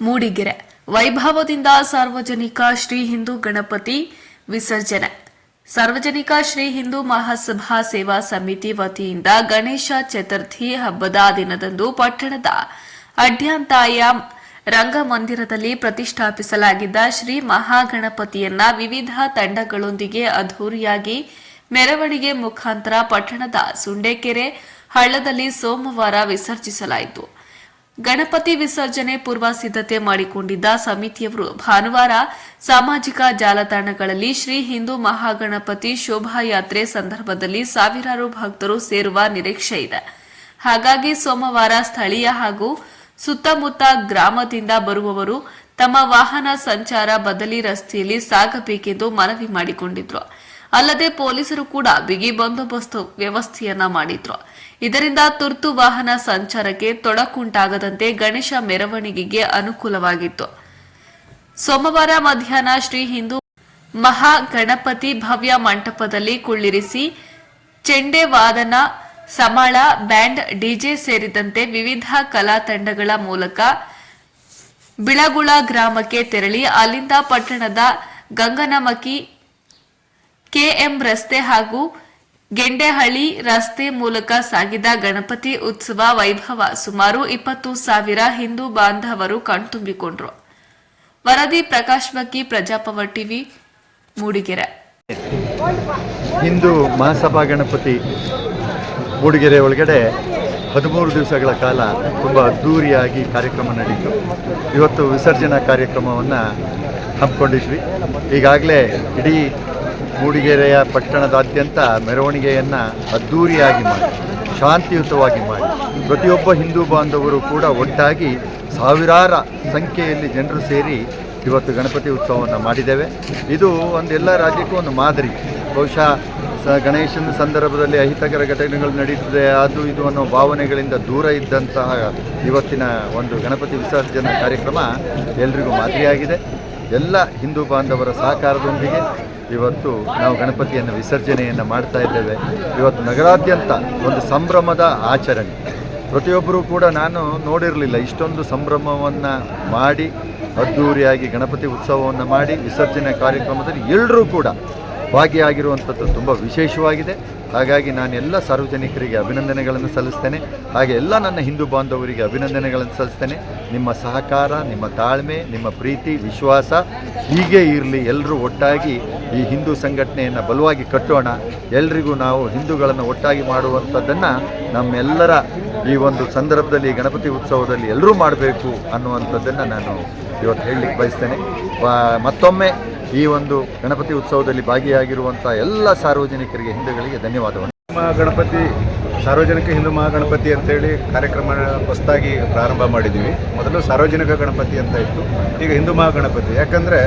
ಮೂಡಿಗೆರೆ. ವೈಭವದಿಂದ ಸಾರ್ವಜನಿಕ ಶ್ರೀ ಹಿಂದೂ ಗಣಪತಿ ವಿಸರ್ಜನೆ. ಸಾರ್ವಜನಿಕ ಶ್ರೀ ಹಿಂದೂ ಮಹಾಸಭಾ ಸೇವಾ ಸಮಿತಿ ವತಿಯಿಂದ ಗಣೇಶ ಚತುರ್ಥಿ ಹಬ್ಬದ ದಿನದಂದು ಪಟ್ಟಣದ ಅಡ್ಯಾಂತಾಯ ರಂಗಮಂದಿರದಲ್ಲಿ ಪ್ರತಿಷ್ಠಾಪಿಸಲಾಗಿದ್ದ ಶ್ರೀ ಮಹಾಗಣಪತಿಯನ್ನ ವಿವಿಧ ತಂಡಗಳೊಂದಿಗೆ ಅದ್ಧೂರಿಯಾಗಿ ಮೆರವಣಿಗೆ ಮುಖಾಂತರ ಪಟ್ಟಣದ ಸುಂಡೇಕೆರೆ ಹಳ್ಳದಲ್ಲಿ ಸೋಮವಾರ ವಿಸರ್ಜಿಸಲಾಯಿತು. ಗಣಪತಿ ವಿಸರ್ಜನೆ ಪೂರ್ವ ಸಿದ್ಧತೆ ಮಾಡಿಕೊಂಡಿದ್ದ ಸಮಿತಿಯವರು ಭಾನುವಾರ ಸಾಮಾಜಿಕ ಜಾಲತಾಣಗಳಲ್ಲಿ ಶ್ರೀ ಹಿಂದೂ ಮಹಾಗಣಪತಿ ಶೋಭಾಯಾತ್ರೆ ಸಂದರ್ಭದಲ್ಲಿ ಸಾವಿರಾರು ಭಕ್ತರು ಸೇರುವ ನಿರೀಕ್ಷೆ ಇದೆ. ಹಾಗಾಗಿ ಸೋಮವಾರ ಸ್ಥಳೀಯ ಹಾಗೂ ಸುತ್ತಮುತ್ತ ಗ್ರಾಮದಿಂದ ಬರುವವರು ತಮ್ಮ ವಾಹನ ಸಂಚಾರ ಬದಲಿ ರಸ್ತೆಯಲ್ಲಿ ಸಾಗಬೇಕೆಂದು ಮನವಿ ಮಾಡಿಕೊಂಡಿದ್ರು. ಅಲ್ಲದೆ ಪೊಲೀಸರು ಕೂಡ ಬಿಗಿ ಬಂದೋಬಸ್ತ್ ವ್ಯವಸ್ಥೆಯನ್ನ ಮಾಡಿದ್ರು. ಇದರಿಂದ ತುರ್ತು ವಾಹನ ಸಂಚಾರಕ್ಕೆ ತೊಡಕುಂಟಾಗದಂತೆ ಗಣೇಶ ಮೆರವಣಿಗೆಗೆ ಅನುಕೂಲವಾಗಿತ್ತು. ಸೋಮವಾರ ಮಧ್ಯಾಹ್ನ ಶ್ರೀ ಹಿಂದೂ ಮಹಾ ಗಣಪತಿ ಭವ್ಯ ಮಂಟಪದಲ್ಲಿ ಕುಳ್ಳಿರಿಸಿ ಚೆಂಡೆ ವಾದನ ಸಮಾಳ, ಬ್ಯಾಂಡ್, ಡಿಜೆ ಸೇರಿದಂತೆ ವಿವಿಧ ಕಲಾ ತಂಡಗಳ ಮೂಲಕ ಬಿಳಗುಳ ಗ್ರಾಮಕ್ಕೆ ತೆರಳಿ ಅಲ್ಲಿಂದ ಪಟ್ಟಣದ ಗಂಗನಮಕಿ ಕೆಎಂ ರಸ್ತೆ ಹಾಗೂ ಗೆಂಡೆಹಳ್ಳಿ ರಸ್ತೆ ಮೂಲಕ ಸಾಗಿದ ಗಣಪತಿ ಉತ್ಸವ ವೈಭವ. ಸುಮಾರು ಇಪ್ಪತ್ತು ಸಾವಿರ ಹಿಂದೂ ಬಾಂಧವರು ಕಣ್ತುಂಬಿಕೊಂಡ್ರು. ವರದಿ ಪ್ರಕಾಶ್ ಬಕ್ಕಿ ಪ್ರಜಾಪವ ಟಿವಿ, ಮೂಡಿಗೆರೆ. ಹಿಂದೂ ಮಹಾಸಭಾ ಗಣಪತಿ ಮೂಡಿಗೆರೆ ಒಳಗಡೆ ಹದಿಮೂರು ದಿವಸಗಳ ಕಾಲ ತುಂಬ ಅದ್ದೂರಿಯಾಗಿ ಕಾರ್ಯಕ್ರಮ ನಡೀತು. ಇವತ್ತು ವಿಸರ್ಜನಾ ಕಾರ್ಯಕ್ರಮವನ್ನು ಹಮ್ಮಿಕೊಂಡಿದ್ವಿ. ಈಗಾಗಲೇ ಇಡೀ ಮೂಡಿಗೆರೆಯ ಪಟ್ಟಣದಾದ್ಯಂತ ಮೆರವಣಿಗೆಯನ್ನು ಅದ್ಧೂರಿಯಾಗಿ ಮಾಡಿ, ಶಾಂತಿಯುತವಾಗಿ ಮಾಡಿ. ಪ್ರತಿಯೊಬ್ಬ ಹಿಂದೂ ಬಾಂಧವರು ಕೂಡ ಒಟ್ಟಾಗಿ ಸಾವಿರಾರ ಸಂಖ್ಯೆಯಲ್ಲಿ ಜನರು ಸೇರಿ ಇವತ್ತು ಗಣಪತಿ ಉತ್ಸವವನ್ನು ಮಾಡಿದ್ದೇವೆ. ಇದು ಒಂದು ಎಲ್ಲ ರಾಜ್ಯಕ್ಕೂ ಒಂದು ಮಾದರಿ. ಬಹುಶಃ ಸ ಗಣೇಶನ ಸಂದರ್ಭದಲ್ಲಿ ಅಹಿತಕರ ಘಟನೆಗಳು ನಡೀತದೆ. ಅದು ಇದು ಅನ್ನೋ ಭಾವನೆಗಳಿಂದ ದೂರ ಇದ್ದಂತಹ ಇವತ್ತಿನ ಒಂದು ಗಣಪತಿ ವಿಸರ್ಜನಾ ಕಾರ್ಯಕ್ರಮ ಎಲ್ರಿಗೂ ಮಾದರಿಯಾಗಿದೆ. ಎಲ್ಲ ಹಿಂದೂ ಬಾಂಧವರ ಸಹಕಾರದೊಂದಿಗೆ ಇವತ್ತು ನಾವು ಗಣಪತಿಯನ್ನು ವಿಸರ್ಜನೆಯನ್ನು ಮಾಡ್ತಾ ಇದ್ದೇವೆ. ಇವತ್ತು ನಗರಾದ್ಯಂತ ಒಂದು ಸಂಭ್ರಮದ ಆಚರಣೆ. ಪ್ರತಿಯೊಬ್ಬರೂ ಕೂಡ ನಾನು ನೋಡಿರಲಿಲ್ಲ, ಇಷ್ಟೊಂದು ಸಂಭ್ರಮವನ್ನು ಮಾಡಿ, ಅದ್ಧೂರಿಯಾಗಿ ಗಣಪತಿ ಉತ್ಸವವನ್ನು ಮಾಡಿ ವಿಸರ್ಜನೆ ಕಾರ್ಯಕ್ರಮದಲ್ಲಿ ಎಲ್ಲರೂ ಕೂಡ ಭಾಗಿಯಾಗಿರುವಂಥದ್ದು ತುಂಬ ವಿಶೇಷವಾಗಿದೆ. ಹಾಗಾಗಿ ನಾನು ಎಲ್ಲ ಸಾರ್ವಜನಿಕರಿಗೆ ಅಭಿನಂದನೆಗಳನ್ನು ಸಲ್ಲಿಸ್ತೇನೆ. ಹಾಗೆ ಎಲ್ಲ ನನ್ನ ಹಿಂದೂ ಬಾಂಧವರಿಗೆ ಅಭಿನಂದನೆಗಳನ್ನು ಸಲ್ಲಿಸ್ತೇನೆ. ನಿಮ್ಮ ಸಹಕಾರ, ನಿಮ್ಮ ತಾಳ್ಮೆ, ನಿಮ್ಮ ಪ್ರೀತಿ, ವಿಶ್ವಾಸ ಹೀಗೆ ಇರಲಿ. ಎಲ್ಲರೂ ಒಟ್ಟಾಗಿ ಈ ಹಿಂದೂ ಸಂಘಟನೆಯನ್ನು ಬಲವಾಗಿ ಕಟ್ಟೋಣ. ಎಲ್ರಿಗೂ ನಾವು ಹಿಂದೂಗಳನ್ನು ಒಟ್ಟಾಗಿ ಮಾಡುವಂಥದ್ದನ್ನು ನಮ್ಮೆಲ್ಲರ ಈ ಒಂದು ಸಂದರ್ಭದಲ್ಲಿ ಗಣಪತಿ ಉತ್ಸವದಲ್ಲಿ ಎಲ್ಲರೂ ಮಾಡಬೇಕು ಅನ್ನುವಂಥದ್ದನ್ನು ನಾನು ಇವತ್ತು ಹೇಳಲಿಕ್ಕೆ ಬಯಸ್ತೇನೆ. ಮತ್ತೊಮ್ಮೆ ಈ ಒಂದು ಗಣಪತಿ ಉತ್ಸವದಲ್ಲಿ ಭಾಗಿಯಾಗಿರುವಂಥ ಎಲ್ಲ ಸಾರ್ವಜನಿಕರಿಗೆ, ಹಿಂದೂಗಳಿಗೆ ಧನ್ಯವಾದವನ್ನು ಮಹಾ ಗಣಪತಿ, ಸಾರ್ವಜನಿಕ ಹಿಂದೂ ಮಹಾಗಣಪತಿ ಅಂತೇಳಿ ಕಾರ್ಯಕ್ರಮ ಹೊಸದಾಗಿ ಪ್ರಾರಂಭ ಮಾಡಿದ್ದೀವಿ. ಮೊದಲು ಸಾರ್ವಜನಿಕ ಗಣಪತಿ ಅಂತ ಇತ್ತು, ಈಗ ಹಿಂದೂ ಮಹಾಗಣಪತಿ ಯಾಕಂದರೆ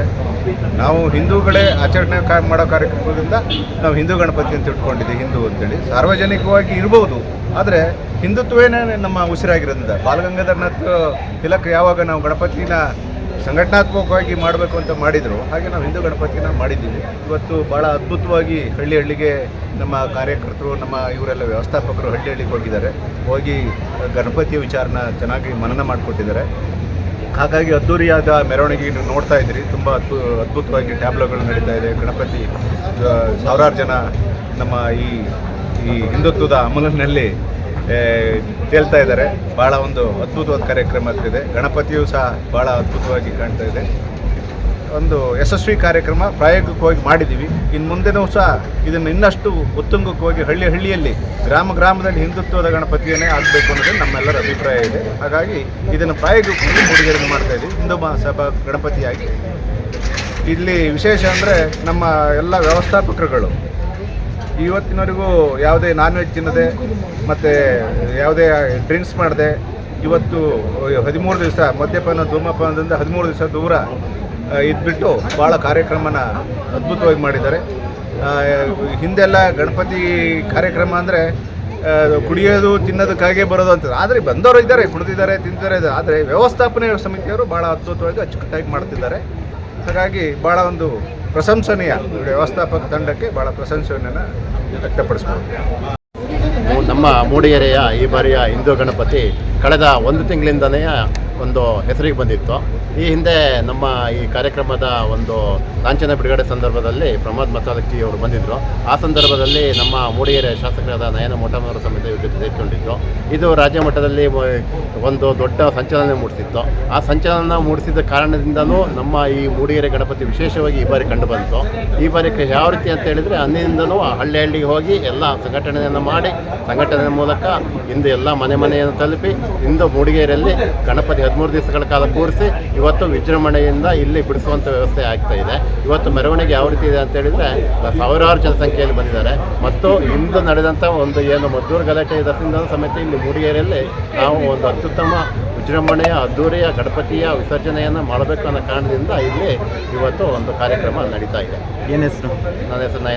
ನಾವು ಹಿಂದೂಗಳೇ ಆಚರಣೆ ಮಾಡೋ ಕಾರ್ಯಕ್ರಮದಿಂದ ನಾವು ಹಿಂದೂ ಗಣಪತಿ ಅಂತ ಇಟ್ಕೊಂಡಿದ್ದೀವಿ, ಹಿಂದೂ ಅಂತೇಳಿ. ಸಾರ್ವಜನಿಕವಾಗಿ ಇರ್ಬೋದು, ಆದರೆ ಹಿಂದುತ್ವನೇ ನಮ್ಮ ಉಸಿರಾಗಿರೋದ್ರಿಂದ. ಬಾಲಗಂಗಾಧರನಾಥ್ ತಿಲಕ್ ಯಾವಾಗ ನಾವು ಗಣಪತಿನ ಸಂಘಟನಾತ್ಮಕವಾಗಿ ಮಾಡಬೇಕು ಅಂತ ಮಾಡಿದರು. ಹಾಗೆ ನಾವು ಹಿಂದೂ ಗಣಪತಿನ ಮಾಡಿದ್ದೀವಿ. ಇವತ್ತು ಭಾಳ ಅದ್ಭುತವಾಗಿ ಹಳ್ಳಿ ಹಳ್ಳಿಗೆ ನಮ್ಮ ಕಾರ್ಯಕರ್ತರು, ನಮ್ಮ ಇವರೆಲ್ಲ ವ್ಯವಸ್ಥಾಪಕರು ಹಳ್ಳಿ ಹಳ್ಳಿಗೆ ಹೋಗಿದ್ದಾರೆ. ಹೋಗಿ ಗಣಪತಿಯ ವಿಚಾರನ ಚೆನ್ನಾಗಿ ಮನನ ಮಾಡಿಕೊಟ್ಟಿದ್ದಾರೆ. ಹಾಗಾಗಿ ಅದ್ದೂರಿಯಾದ ಮೆರವಣಿಗೆ ನೀವು ನೋಡ್ತಾ ಇದ್ದೀರಿ. ತುಂಬ ಅದ್ಭು, ಅದ್ಭುತವಾಗಿ ಟ್ಯಾಬ್ಲೋಗಳು ನಡೀತಾ ಇದೆ. ಗಣಪತಿ ಸಾವಿರಾರು ಜನ ನಮ್ಮ ಈ ಈ ಹಿಂದುತ್ವದ ಅಮಲಿನಲ್ಲಿ ತೇಲ್ತಾ ಇದ್ದಾರೆ. ಭಾಳ ಒಂದು ಅದ್ಭುತವಾದ ಕಾರ್ಯಕ್ರಮ ಆಗ್ತಿದೆ ಗಣಪತಿಯು ಸಹ ಭಾಳ ಅದ್ಭುತವಾಗಿ ಕಾಣ್ತಾ ಇದೆ. ಒಂದು ಯಶಸ್ವಿ ಕಾರ್ಯಕ್ರಮ ಪ್ರಾಯೋಗಿಕವಾಗಿ ಮಾಡಿದ್ದೀವಿ ಇನ್ನು ಮುಂದೆನೂ ಸಹ ಇದನ್ನು ಇನ್ನಷ್ಟು ಉತ್ತುಂಗಕ್ಕೋಗಿ ಹಳ್ಳಿ ಹಳ್ಳಿಯಲ್ಲಿ, ಗ್ರಾಮ ಗ್ರಾಮದಲ್ಲಿ ಹಿಂದುತ್ವದ ಗಣಪತಿಯನ್ನೇ ಆಗಬೇಕು ಅನ್ನೋದು ನಮ್ಮೆಲ್ಲರ ಅಭಿಪ್ರಾಯ ಇದೆ. ಹಾಗಾಗಿ ಇದನ್ನು ಪ್ರಾಯೋಗಿಕವಾಗಿ ಮೂಡಿಗೆರೆ ಮಾಡ್ತಾ ಇದ್ದೀವಿ. ಹಿಂದೂ ಮಹಾಸಭಾ ಗಣಪತಿಯಾಗಿ. ಇಲ್ಲಿ ವಿಶೇಷ ಅಂದರೆ ನಮ್ಮ ಎಲ್ಲ ವ್ಯವಸ್ಥಾಪಕರುಗಳು ಇವತ್ತಿನವರೆಗೂ ಯಾವುದೇ ನಾನ್ ವೆಜ್ ತಿನ್ನದೆ, ಮತ್ತು ಯಾವುದೇ ಡ್ರಿಂಕ್ಸ್ ಮಾಡದೆ, ಇವತ್ತು ಹದಿಮೂರು ದಿವಸ ಮದ್ಯಪಾನ, ಧೂಮಪಾನದಿಂದ ಹದಿಮೂರು ದಿವಸ ದೂರ ಇದ್ಬಿಟ್ಟು ಭಾಳ ಕಾರ್ಯಕ್ರಮನ ಅದ್ಭುತವಾಗಿ ಮಾಡಿದ್ದಾರೆ. ಹಿಂದೆಲ್ಲ ಗಣಪತಿ ಕಾರ್ಯಕ್ರಮ ಅಂದರೆ ಕುಡಿಯೋದು, ತಿನ್ನೋದಕ್ಕಾಗೇ ಬರೋದು ಅಂತ ಆದರೆ ಬಂದವರು ಇದ್ದಾರೆ, ಕುಡಿದಿದ್ದಾರೆ ತಿಂತಿದ್ದಾರೆ ಆದರೆ ವ್ಯವಸ್ಥಾಪನೆ ಸಮಿತಿಯವರು ಭಾಳ ಅದ್ಭುತವಾಗಿ ಅಚ್ಚುಕಟ್ಟಾಗಿ ಮಾಡ್ತಿದ್ದಾರೆ. ಹಾಗಾಗಿ ಭಾಳ ಒಂದು ಪ್ರಶಂಸನೀಯ ವ್ಯವಸ್ಥಾಪಕ ತಂಡಕ್ಕೆ ಭಾಳ ಪ್ರಶಂಸನೆಯನ್ನು ವ್ಯಕ್ತಪಡಿಸ್ಬೋದು. ನಮ್ಮ ಮೂಡಿಗೆರೆಯ ಈ ಬಾರಿಯ ಹಿಂದೂ ಗಣಪತಿ ಕಳೆದ ಒಂದು ತಿಂಗಳಿಂದನೇ ಒಂದು ಹೆಸರಿಗೆ ಬಂದಿತ್ತು. ಈ ಹಿಂದೆ ನಮ್ಮ ಈ ಕಾರ್ಯಕ್ರಮದ ಒಂದು ಲಾಂಛನ ಬಿಡುಗಡೆ ಸಂದರ್ಭದಲ್ಲಿ ಪ್ರಮೋದ್ ಮತಾಲಕ್ಕಿ ಅವರು ಬಂದಿದ್ದರು ಆ ಸಂದರ್ಭದಲ್ಲಿ ನಮ್ಮ ಮೂಡಿಗೆರೆ ಶಾಸಕರಾದ ನಯನ ಮೋಟಮ್ಮನವರ ಸಮೇತ ಇವ್ರ ಜೊತೆ ಸೇರಿಕೊಂಡಿದ್ದು. ಇದು ರಾಜ್ಯ ಮಟ್ಟದಲ್ಲಿ ಒಂದು ದೊಡ್ಡ ಸಂಚಲನ ಮೂಡಿಸಿತ್ತು. ಆ ಸಂಚಲನ ಮೂಡಿಸಿದ ಕಾರಣದಿಂದಲೂ ನಮ್ಮ ಈ ಮೂಡಿಗೆರೆ ಗಣಪತಿ ವಿಶೇಷವಾಗಿ ಈ ಬಾರಿ ಕಂಡುಬಂತು ಈ ಬಾರಿ ಯಾವ ರೀತಿ ಅಂತ ಹೇಳಿದರೆ ಅಂದಿನಿಂದಲೂ ಹಳ್ಳಿ ಹಳ್ಳಿಗೆ ಹೋಗಿ ಎಲ್ಲ ಸಂಘಟನೆಯನ್ನು ಮಾಡಿ ಸಂಘಟನೆ ಮೂಲಕ ಇಂದು ಎಲ್ಲ ಮನೆ ಮನೆಯನ್ನು ತಲುಪಿ ಇಂದು ಮೂಡಿಗೆರೆಯಲ್ಲಿ ಗಣಪತಿ ಹದಿಮೂರು ದಿವಸಗಳ ಕಾಲ ಕೂರಿಸಿ ಇವತ್ತು ವಿಜೃಂಭಣೆಯಿಂದ ಇಲ್ಲಿ ಬಿಡಿಸುವಂಥ ವ್ಯವಸ್ಥೆ ಆಗ್ತಾ ಇದೆ. ಇವತ್ತು ಮೆರವಣಿಗೆ ಯಾವ ರೀತಿ ಇದೆ ಅಂತ ಹೇಳಿದರೆ ಸಾವಿರಾರು ಜನಸಂಖ್ಯೆಯಲ್ಲಿ ಬಂದಿದ್ದಾರೆ. ಮತ್ತು ಇಂದು ನಡೆದಂಥ ಒಂದು ಏನು ಮದ್ದೂರು ಗಲಾಟೆ ದಸಿಂದ ಸಮೇತ ಇಲ್ಲಿ ಮೂಡಿಗೆರೆಯಲ್ಲಿ ನಾವು ಒಂದು ಅತ್ಯುತ್ತಮ ವಿಜೃಂಭಣೆಯ ಅದ್ದೂರಿಯ ಗಣಪತಿಯ ವಿಸರ್ಜನೆಯನ್ನು ಮಾಡಬೇಕು ಅನ್ನೋ ಕಾರಣದಿಂದ ಇಲ್ಲಿ ಇವತ್ತು ಒಂದು ಕಾರ್ಯಕ್ರಮ ನಡೀತಾ ಇದೆ. ಏನು ಹೆಸರು? ನನ್ನ ಹೆಸರು